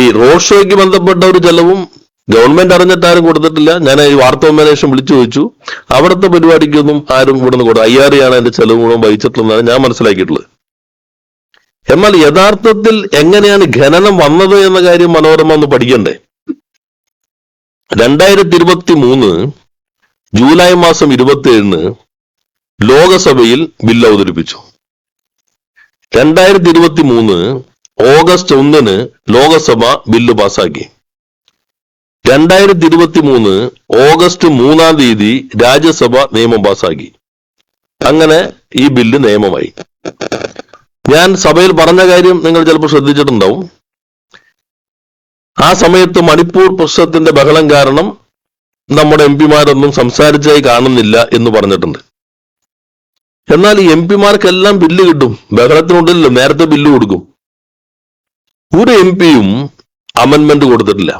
ഈ റോഡ് ഷോയ്ക്ക് ബന്ധപ്പെട്ട ഒരു ചെലവും ഗവൺമെന്റ് അറിഞ്ഞിട്ട് ആരും കൊടുത്തിട്ടില്ല. ഞാൻ ഈ വാർത്താ സമ്മേളനം വിളിച്ചു ചോദിച്ചു. അവിടുത്തെ പരിപാടിക്കൊന്നും ആരും ഇവിടുന്ന് കൊടുത്തു അയ്യാറിയാണ് എന്റെ ചെലവ് ഗുണം വഹിച്ചിട്ടുള്ളതാണ് ഞാൻ മനസ്സിലാക്കിയിട്ടുള്ളത്. എന്നാൽ യഥാർത്ഥത്തിൽ എങ്ങനെയാണ് ഖനനം വന്നത് എന്ന കാര്യം മനോരമ ഒന്ന് പഠിക്കണ്ടേ? രണ്ടായിരത്തി ഇരുപത്തി മൂന്ന് ജൂലൈ മാസം ഇരുപത്തി ഏഴിന് ലോകസഭയിൽ ബില്ല് അവതരിപ്പിച്ചു. രണ്ടായിരത്തി ഇരുപത്തി മൂന്ന് ഓഗസ്റ്റ് ഒന്നിന് ലോകസഭ ബില്ല് പാസാക്കി രണ്ടായിരത്തി ഇരുപത്തി മൂന്ന് ഓഗസ്റ്റ് മൂന്നാം തീയതി രാജ്യസഭ നിയമം പാസാക്കി അങ്ങനെ ഈ ബില്ല് നിയമമായി. ഞാൻ സഭയിൽ പറഞ്ഞ കാര്യം നിങ്ങൾ ചിലപ്പോൾ ശ്രദ്ധിച്ചിട്ടുണ്ടാവും. ആ സമയത്ത് മണിപ്പൂർ പ്രശ്നത്തിന്റെ ബഹളം കാരണം നമ്മുടെ എം പിമാരൊന്നും സംസാരിച്ചായി കാണുന്നില്ല എന്ന് പറഞ്ഞിട്ടുണ്ട്. എന്നാൽ ഈ എം പിമാർക്കെല്ലാം ബില്ല് കിട്ടും. ബഹളത്തിനുണ്ടല്ലോ നേരത്തെ ബില്ല് കൊടുക്കും. ഒരു എം പിയും അമെന്മെന്റ് കൊടുത്തിട്ടില്ല.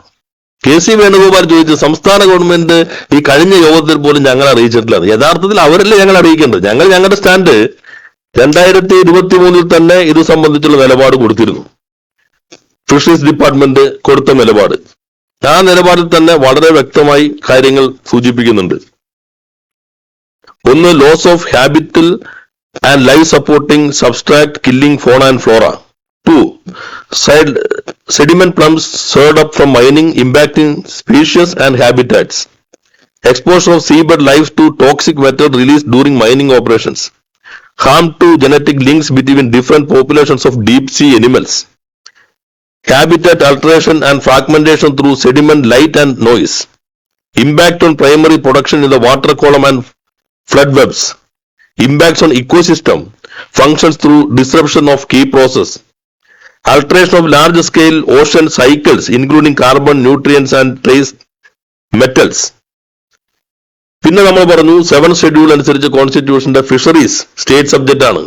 കെ സി വേണുഗോപാൽ ചോദിച്ച സംസ്ഥാന ഗവൺമെന്റ് ഈ കഴിഞ്ഞ യോഗത്തിൽ പോലും ഞങ്ങൾ അറിയിച്ചിട്ടില്ല. യഥാർത്ഥത്തിൽ അവരല്ലേ ഞങ്ങൾ അറിയിക്കേണ്ടത്? ഞങ്ങൾ ഞങ്ങളുടെ സ്റ്റാൻഡ് രണ്ടായിരത്തി ഇരുപത്തി മൂന്നിൽ തന്നെ ഇത് സംബന്ധിച്ചുള്ള നിലപാട് കൊടുത്തിരുന്നു. ഫിഷറീസ് ഡിപ്പാർട്ട്മെന്റ് കൊടുത്ത നിലപാട്. ആ നിലപാടിൽ തന്നെ വളരെ വ്യക്തമായി കാര്യങ്ങൾ സൂചിപ്പിക്കുന്നുണ്ട്. ഒന്ന് loss of habitat and life supporting substrate killing fauna and flora 2. Side, sediment plums stirred up from mining impacting species and habitats. Exposure of seabed life to toxic matter released during mining operations. Harm to genetic links between different populations of deep sea animals. Habitat alteration and fragmentation through sediment light and noise. Impact on primary production in the water column and flood webs. Impacts on ecosystem functions through disruption of key processes. Alteration of large scale ocean cycles including carbon nutrients and trace metals. പിന്നെ നമ്മൾ പറഞ്ഞു seven schedule അനുസരിച്ച് കോൺസ്റ്റിറ്റ്യൂഷന്റെ fisheries state subject ആണ്.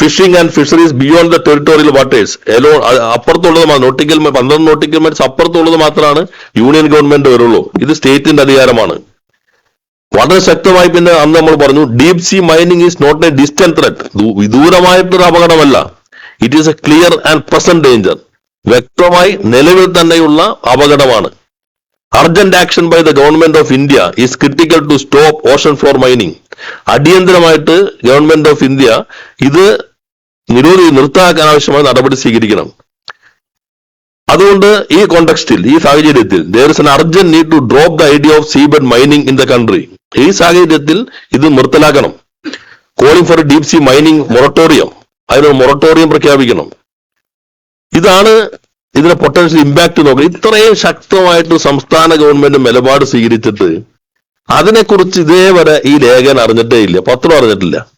Fishing and fisheries beyond the territorial waters എലോ അപ്പുറത്തുള്ളത് nautical പന്ത്രണ്ട് nautical miles അപ്പുറത്തുള്ളത് മാത്രമാണ് യൂണിയൻ ഗവൺമെന്റ് വരുള്ളൂ. ഇത് സ്റ്റേറ്റിന്റെ അധികാരമാണ്. വളരെ ശക്തമായി പിന്നെ അന്ന് നമ്മൾ പറഞ്ഞു deep sea mining is not a distant threat വിദൂരമായിട്ടൊരു അപകടമല്ല. It is a clear and present danger വ്യക്തമായി നിലവിൽ തന്നെയുള്ള അപകടമാണ്. Urgent action by the government of India is critical to stop ocean floor mining അടിയന്തരമായിട്ട് ഗവൺമെന്റ് ഓഫ് ഇന്ത്യ ഇത് നിരോധി നിർത്താക്കാൻ ആവശ്യമായ നടപടി സ്വീകരിക്കണം. അതുകൊണ്ട് ഈ കോണ്ടക്സ്റ്റിൽ ഈ സാഹചര്യത്തിൽ there is an urgent need to drop the idea of seabed mining in the country ഈ സാഹചര്യത്തിൽ ഇത് നിർത്തലാക്കണം. Calling for deep sea mining moratorium അതിന് മൊറട്ടോറിയം പ്രഖ്യാപിക്കണം. ഇതാണ് ഇതിന്റെ പൊട്ടൻഷ്യൽ ഇമ്പാക്ട് നോക്കുക ഇത്രയും ശക്തമായിട്ട് സംസ്ഥാന ഗവൺമെന്റ് നിലപാട് സ്വീകരിച്ചിട്ട് അതിനെക്കുറിച്ച് ഇതേവരെ ഈ ലേഖനം അറിഞ്ഞിട്ടേ ഇല്ല. പത്രം അറിഞ്ഞിട്ടില്ല.